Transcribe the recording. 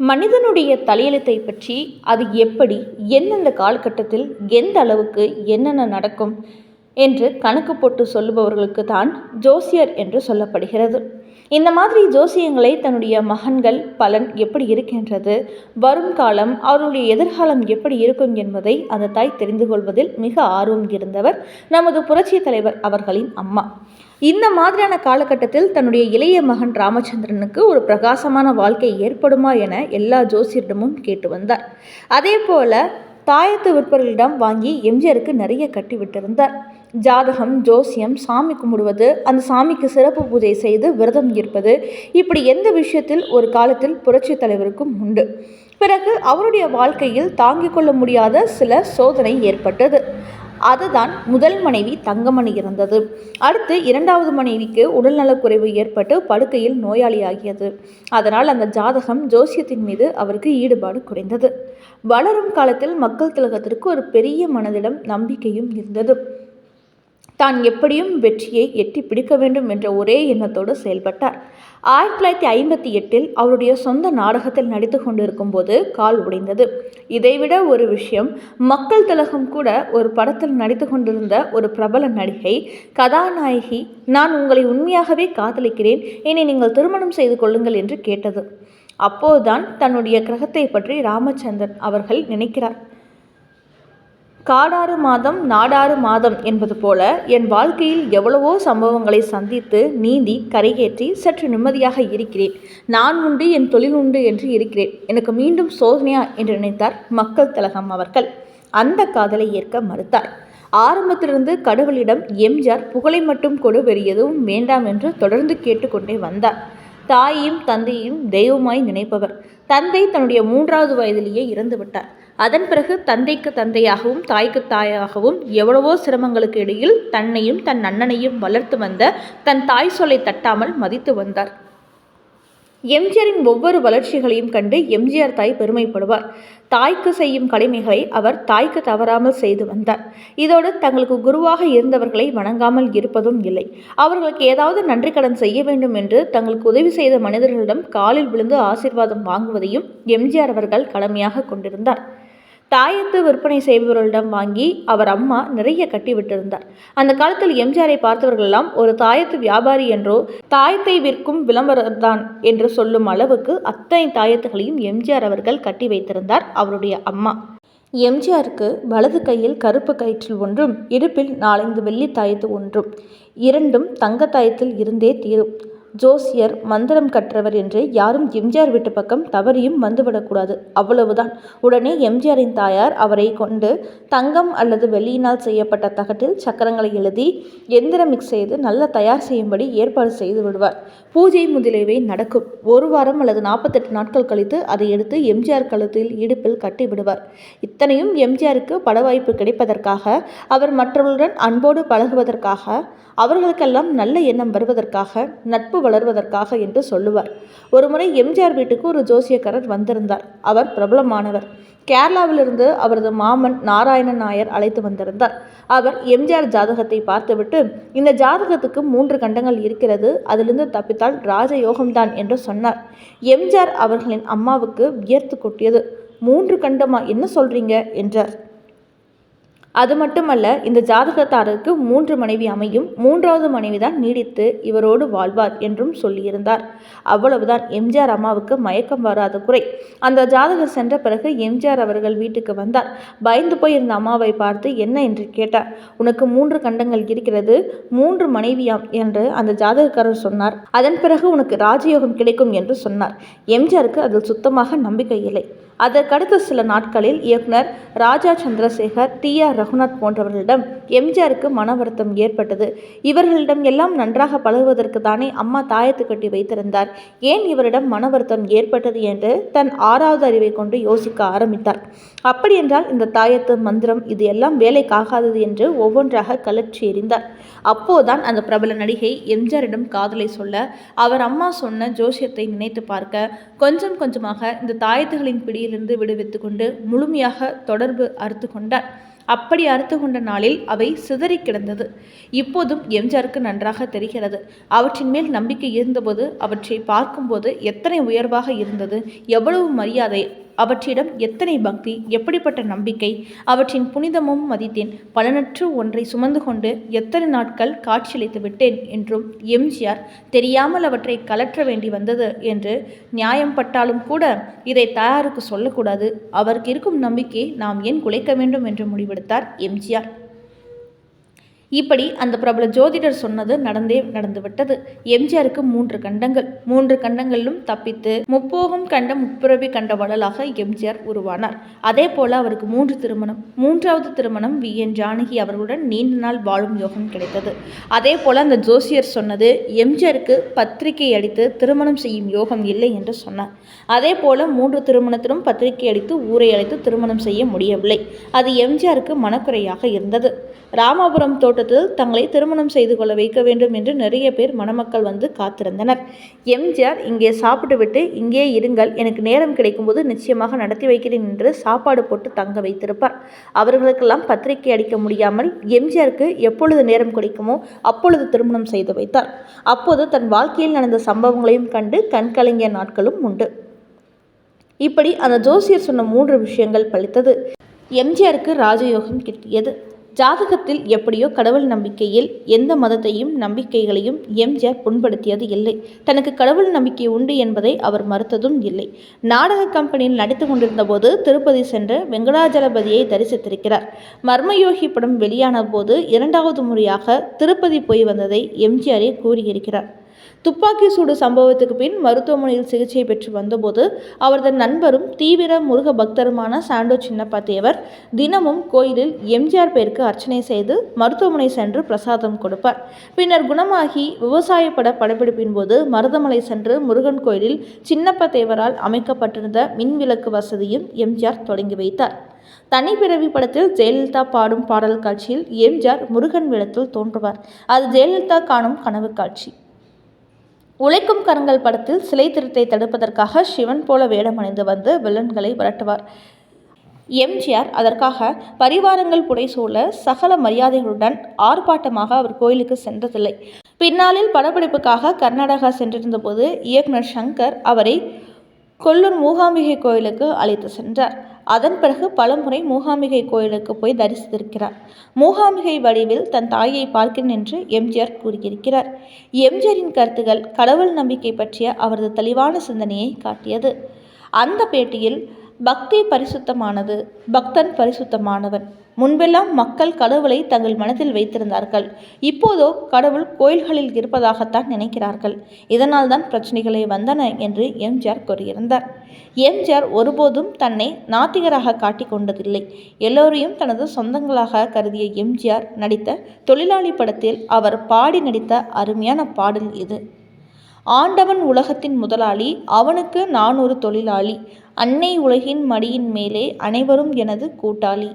மனிதனுடைய தலையெழுத்தை பற்றி அது எப்படி எந்தெந்த காலகட்டத்தில் எந்த அளவுக்கு என்னென்ன நடக்கும் என்று கணக்கு போட்டு சொல்லுபவர்களுக்கு தான் ஜோசியர் என்று சொல்லப்படுகிறது. இந்த மாதிரி ஜோசியங்களை தன்னுடைய மகன்கள் பலன் எப்படி இருக்கின்றது? வரும் காலம் அவருடைய எதிர்காலம் எப்படி இருக்கும் என்பதை அந்த தாய் தெரிந்து கொள்வதில் மிக ஆர்வம் இருந்தவர் நமது புரட்சி தலைவர் அவர்களின் அம்மா. இந்த மாதிரியான காலகட்டத்தில் தன்னுடைய இளைய மகன் ராமச்சந்திரனுக்கு ஒரு பிரகாசமான வாழ்க்கை ஏற்படுமா என எல்லா ஜோசியரிடமும் கேட்டு வந்தார். அதே போல தாயத்து விற்பர்களிடம் வாங்கி எம்ஜிஆருக்கு நிறைய கட்டி விட்டிருந்தார். ஜாதகம் ஜோசியம் சாமி கும்பிடுவது அந்த சாமிக்கு சிறப்பு பூஜை செய்து விரதம் இருப்பது இப்படி எந்த விஷயத்தில் ஒரு காலத்தில் புரட்சி தலைவருக்கும் உண்டு. பிறகு அவருடைய வாழ்க்கையில் தாங்கிக் கொள்ள முடியாத சில சோதனை ஏற்பட்டது. அதுதான் முதல் மனைவி தங்கமணி இறந்தது. அடுத்து இரண்டாவது மனைவிக்கு உடல்நலக்குறைவு ஏற்பட்டு படுக்கையில் நோயாளியாகியது. அதனால் அந்த ஜாதகம் ஜோசியத்தின் மீது அவருக்கு ஈடுபாடு குறைந்தது. வளரும் காலத்தில் மக்கள் திலகத்திற்கு ஒரு பெரிய மனதிடம் நம்பிக்கையும் இருந்தது. தான் எப்படியும் வெற்றியை எட்டி பிடிக்க வேண்டும் என்ற ஒரே எண்ணத்தோடு செயல்பட்டார். ஆயிரத்தி தொள்ளாயிரத்தி ஐம்பத்தி எட்டில் அவருடைய சொந்த நாடகத்தில் நடித்து கொண்டிருக்கும் போது கால் உடைந்தது. இதைவிட ஒரு விஷயம் மக்கள் திலகம் கூட ஒரு படத்தில் நடித்து கொண்டிருந்த ஒரு பிரபல நடிகை கதாநாயகி நான் உங்களை உண்மையாகவே காதலிக்கிறேன் என்னை நீங்கள் திருமணம் செய்து கொள்ளுங்கள் என்று கேட்டது. அப்போதுதான் தன்னுடைய கிரகத்தை பற்றி ராமச்சந்திரன் அவர்கள் நினைக்கிறார். காடாறு மாதம் நாடாறு மாதம் என்பது போல என் வாழ்க்கையில் எவ்வளவோ சம்பவங்களை சந்தித்து நீந்தி கரையேற்றி சற்று நிம்மதியாக இருக்கிறேன். நான் உண்டு என் தொழில் உண்டு என்று இருக்கிறேன். எனக்கு மீண்டும் சோதனையா என்று நினைத்தார் மக்கள் தலகம் அவர்கள். அந்த காதலை ஏற்க மறுத்தார். ஆரம்பத்திலிருந்து கடவுளிடம் எம்ஜிஆர் புகழை மட்டும் கொடு வேறு எதுவும் வேண்டாம் என்று தொடர்ந்து கேட்டுக்கொண்டே வந்தார். தாயையும் தந்தையையும் தெய்வமாய் நினைப்பவர். தந்தை தன்னுடைய மூன்றாவது வயதிலேயே இறந்துவிட்டார். அதன் பிறகு தந்தைக்கு தந்தையாகவும் தாய்க்கு தாயாகவும் எவ்வளவோ சிரமங்களுக்கு இடையில் தன்னையும் தன் அண்ணனையும் வளர்த்து வந்த தன் தாய் சொல்லை தட்டாமல் மதித்து வந்தார். எம்ஜிஆரின் ஒவ்வொரு வளர்ச்சிகளையும் கண்டு எம்ஜிஆர் தாய் பெருமைப்படுவார். தாய்க்கு செய்யும் கடமைகளை அவர் தாய்க்கு தவறாமல் செய்து வந்தார். இதோடு தங்களுக்கு குருவாக இருந்தவர்களை வணங்காமல் இருப்பதும் இல்லை. அவர்களுக்கு ஏதாவது நன்றி கடன் செய்ய வேண்டும் என்று தங்களுக்கு உதவி செய்த மனிதர்களிடம் காலில் விழுந்து ஆசீர்வாதம் வாங்குவதையும் எம்ஜிஆர் அவர்கள் கடமையாக கொண்டிருந்தார். தாயத்து விற்பனை செய்பவர்களிடம் வாங்கி அவர் அம்மா நிறைய கட்டி விட்டிருந்தார் அந்த காலத்தில் எம்ஜிஆரை பார்த்தவர்களெல்லாம் ஒரு தாயத்து வியாபாரி என்றோ தாயத்தை விற்கும் விளம்பரம்தான் என்று சொல்லும் அளவுக்கு அத்தனை தாயத்துகளையும் எம்ஜிஆர் அவர்கள் கட்டி வைத்திருந்தார் அவருடைய அம்மா. எம்ஜிஆருக்கு வலது கையில் கருப்பு கயிற்றில் ஒன்றும் இடுப்பில் நாலைந்து வெள்ளி தாயத்து ஒன்றும். இரண்டும் தங்க தாயத்தில் இருந்தே தீரும். ஜோசியர் மந்திரம் கற்றவர் என்று யாரும் எம்ஜிஆர் வீட்டு பக்கம் தவறியும் வந்துவிடக்கூடாது. அவ்வளவுதான். உடனே எம்ஜிஆரின் தாயார் அவரை கொண்டு தங்கம் அல்லது வெள்ளியினால் செய்யப்பட்ட தகட்டில் சக்கரங்களை எழுதி எந்திரம் மிக்ஸ் செய்து நல்ல தயார் செய்யும்படி ஏற்பாடு செய்து விடுவார். பூஜை முதலியவை நடக்கும். ஒரு வாரம் அல்லது நாற்பத்தெட்டு நாட்கள் கழித்து அதை எடுத்து எம்ஜிஆர் கழுத்தில் இடுப்பில் கட்டி விடுவார். இத்தனையும் எம்ஜிஆருக்கு பட வாய்ப்பு கிடைப்பதற்காக அவர் மற்றவர்களுடன் அன்போடு பழகுவதற்காக அவர்களுக்கெல்லாம் நல்ல எண்ணம் வருவதற்காக நட்பு வளர்வதற்காக என்று சொல்லுவார். ஒருமுறை எம்ஜிஆர் வீட்டுக்கு ஒரு ஜோசியக்காரர் வந்திருந்தார். அவர் பிரபலமானவர். கேரளாவிலிருந்து அவரது மாமன் நாராயணன் நாயர் அழைத்து வந்திருந்தார். அவர் எம்ஜிஆர் ஜாதகத்தை பார்த்துவிட்டு இந்த ஜாதகத்துக்கு மூன்று கண்டங்கள் இருக்கிறது. அதிலிருந்து தப்பித்தால் ராஜயோகம்தான் என்று சொன்னார். எம்ஜிஆர் அவர்களின் அம்மாவுக்கு வியர்த்து கொட்டியது மூன்று கண்டமா? என்ன சொல்றீங்க? என்றார். அது மட்டுமல்ல இந்த ஜாதகத்தாரருக்கு மூன்று மனைவி அமையும். மூன்றாவது மனைவிதான் நீடித்து இவரோடு வாழ்வார் என்றும் சொல்லியிருந்தார். அவ்வளவுதான். எம்ஜிஆர் அம்மாவுக்கு மயக்கம் வராத குறை. அந்த ஜாதகர் சென்ற பிறகு எம்ஜிஆர் அவர்கள் வீட்டுக்கு வந்தார். பயந்து போயிருந்த அம்மாவை பார்த்து என்ன? என்று கேட்டார். உனக்கு மூன்று கண்டங்கள் இருக்கிறது. மூன்று மனைவியாம் என்று அந்த ஜாதகக்காரர் சொன்னார். அதன் பிறகு உனக்கு ராஜயோகம் கிடைக்கும் என்று சொன்னார். எம்ஜிஆருக்கு அதில் சுத்தமாக நம்பிக்கை இல்லை. அதற்கடுத்த சில நாட்களில் இயக்குனர் ராஜா சந்திரசேகர் டி ஆர் ரகுநாத் போன்றவர்களிடம் எம்ஜிஆருக்கு மன வருத்தம் ஏற்பட்டது. இவர்களிடம் எல்லாம் நன்றாக பழகுவதற்கு தானே அம்மா தாயத்து கட்டி வைத்திருந்தார். ஏன் இவரிடம் மன வருத்தம் ஏற்பட்டது என்று தன் ஆறாவது அறிவை கொண்டு யோசிக்க ஆரம்பித்தார். அப்படியென்றால் இந்த தாயத்து மந்திரம் இது எல்லாம் வேலைக்காகாதது என்று ஒவ்வொன்றாக கலற்றி எறிந்தார். அப்போதான் அந்த பிரபல நடிகை எம்ஜிஆரிடம் காதலை சொல்ல அவர் அம்மா சொன்ன ஜோசியத்தை நினைத்து பார்க்க கொஞ்சம் கொஞ்சமாக இந்த தாயத்துகளின் பிடியில் பிடியிலிருந்து விடுவித்து கொண்டு முழுமையாக தொடர்பு அறுத்து கொண்டார் அப்படி அறுத்து கொண்ட நாளில் அவை சிதறி கிடந்தது. இப்போதும் எம்ஜிஆருக்கு நன்றாக தெரிகிறது. அவற்றின் மேல் நம்பிக்கை இருந்தபோது அவற்றை பார்க்கும்போது எத்தனை உயர்வாக இருந்தது எவ்வளவு மரியாதை அவற்றிடம் எத்தனை பக்தி எப்படிப்பட்ட நம்பிக்கை அவற்றின் புனிதமும் மதித்தேன். பலனற்று ஒன்றை சுமந்து கொண்டு எத்தனை நாட்கள் காட்சியளித்து விட்டேன் என்றும் எம்ஜிஆர் தெரியாமல் அவற்றை கலற்ற வேண்டி வந்தது என்று நியாயம் பட்டாலும் கூட இதை தாயாருக்கு சொல்லக்கூடாது. அவருக்கு இருக்கும் நம்பிக்கையை நாம் ஏன் குலைக்க வேண்டும் என்று முடிவெடுத்தார் எம்ஜிஆர். இப்படி அந்த பிரபல ஜோதிடர் சொன்னது நடந்தே நடந்துவிட்டது எம்ஜிஆருக்கு மூன்று கண்டங்கள். மூன்று கண்டங்களிலும் தப்பித்து முப்போகம் கண்ட முப்பிறவி கண்ட வள்ளலாக எம்ஜிஆர் உருவானார். அதே போல அவருக்கு மூன்று திருமணம். மூன்றாவது திருமணம் வி. என். ஜானகி அவர்களுடன் நீண்ட நாள் வாழும் யோகம் கிடைத்தது. அதே போல அந்த ஜோசியர் சொன்னது எம்ஜிஆருக்கு பத்திரிகை அடித்து திருமணம் செய்யும் யோகம் இல்லை என்று சொன்னார். அதே போல மூன்று திருமணத்திலும் பத்திரிகை அடித்து ஊரை அழைத்து திருமணம் செய்ய முடியவில்லை. அது எம்ஜிஆருக்கு மனக்குறையாக இருந்தது. ராமாபுரம் தோட்டத்தில் தங்களை திருமணம் செய்து கொள்ள வைக்க வேண்டும் என்று நிறைய பேர் மணமக்கள் வந்து காத்திருந்தனர். எம்ஜிஆர் இங்கே சாப்பிட்டுவிட்டு இங்கே இருங்கள். எனக்கு நேரம் கிடைக்கும்போது நிச்சயமாக நடத்தி வைக்கிறேன் என்று சாப்பாடு போட்டு தங்க வைத்திருப்பார். அவர்களுக்கெல்லாம் பத்திரிகை அடிக்க முடியாமல் எம்ஜிஆருக்கு எப்பொழுது நேரம் கிடைக்குமோ அப்பொழுது திருமணம் செய்து வைத்தார். அப்போது தன் வாழ்க்கையில் நடந்த சம்பவங்களையும் கண்டு கண்கலங்கிய நாட்களும் உண்டு. இப்படி அந்த ஜோசியர் சொன்ன மூன்று விஷயங்கள் பழித்தது. எம்ஜிஆருக்கு ராஜயோகம் கிட்டியது. ஜாதகத்தில் எப்படியோ கடவுள் நம்பிக்கையில் எந்த மதத்தையும் நம்பிக்கைகளையும் எம்ஜிஆர் புண்படுத்தியது இல்லை. தனக்கு கடவுள் நம்பிக்கை உண்டு என்பதை அவர் மறுத்ததும் இல்லை. நாடக கம்பெனியில் நடித்து கொண்டிருந்த போது திருப்பதி சென்று வெங்கடாஜலபதியை தரிசித்திருக்கிறார். மர்மயோகி படம் வெளியான போது இரண்டாவது முறையாக திருப்பதி போய் வந்ததை எம்ஜிஆரே கூறியிருக்கிறார். துப்பாக்கி சூடு சம்பவத்துக்கு பின் மருத்துவமனையில் சிகிச்சை பெற்று வந்தபோது அவரது நண்பரும் தீவிர முருக பக்தருமான சாண்டோ சின்னப்பா தேவர் தினமும் கோயிலில் எம்ஜிஆர் பேருக்கு அர்ச்சனை செய்து மருத்துவமனை சென்று பிரசாதம் கொடுப்பார். பின்னர் குணமாகி விவசாய பட படப்பிடிப்பின் போது மருதமலை சென்று முருகன் கோயிலில் சின்னப்ப தேவரால் அமைக்கப்பட்டிருந்த மின்விளக்கு வசதியும் எம்ஜிஆர் தொடங்கி வைத்தார். தனிப்பிறவி படத்தில் ஜெயலலிதா பாடும் பாடல் காட்சியில் எம்ஜிஆர் முருகன் வேடத்தில் தோன்றுவார். அது ஜெயலலிதா காணும் கனவு காட்சி. உழைக்கும் கரங்கள் படத்தில் சிலை திருட்டை தடுப்பதற்காக சிவன் போல வேடமணிந்து வந்து வில்லன்களை விரட்டுவார். எம்ஜிஆர் அதற்காக பரிவாரங்கள் புடைசூழ சகல மரியாதைகளுடன் ஆர்ப்பாட்டமாக அவர் கோயிலுக்கு சென்றதில்லை. பின்னாளில் படப்பிடிப்புக்காக கர்நாடகா சென்றிருந்த போது இயக்குனர் சங்கர் அவரை கொல்லூர் மூகாம்பிகை கோயிலுக்கு அழைத்து சென்றார். அதன் பிறகு பலமுறை மூகாம்பிகை கோயிலுக்கு போய் தரிசித்திருக்கிறார். மூகாம்பிகை வடிவில் தன் தாயை பார்க்கிறேன் என்று எம்ஜிஆர் கூறியிருக்கிறார். எம்ஜிஆரின் கருத்துகள் கடவுள் நம்பிக்கை பற்றிய அவரது தெளிவான சிந்தனையை காட்டியது. அந்த பேட்டியில் பக்தி பரிசுத்தமானது பக்தன் பரிசுத்தமானவன். முன்பெல்லாம் மக்கள் கடவுளை தங்கள் மனதில் வைத்திருந்தார்கள். இப்போதோ கடவுள் கோயில்களில் இருப்பதாகத்தான் நினைக்கிறார்கள். இதனால் தான் பிரச்சனைகளை வந்தன என்று எம்ஜிஆர் கூறியிருந்தார். எம்ஜிஆர் ஒருபோதும் தன்னை நாத்திகராக காட்டிக் கொண்டதில்லை. எல்லோரையும் தனது சொந்தங்களாக கருதிய எம்ஜிஆர் நடித்த தொழிலாளி படத்தில் அவர் பாடி நடித்த அருமையான பாடல் இது. ஆண்டவன் உலகத்தின் முதலாளி அவனுக்கு நான் ஒரு தொழிலாளி அன்னை உலகின் மடியின் மேலே அனைவரும் எனது கூட்டாளி.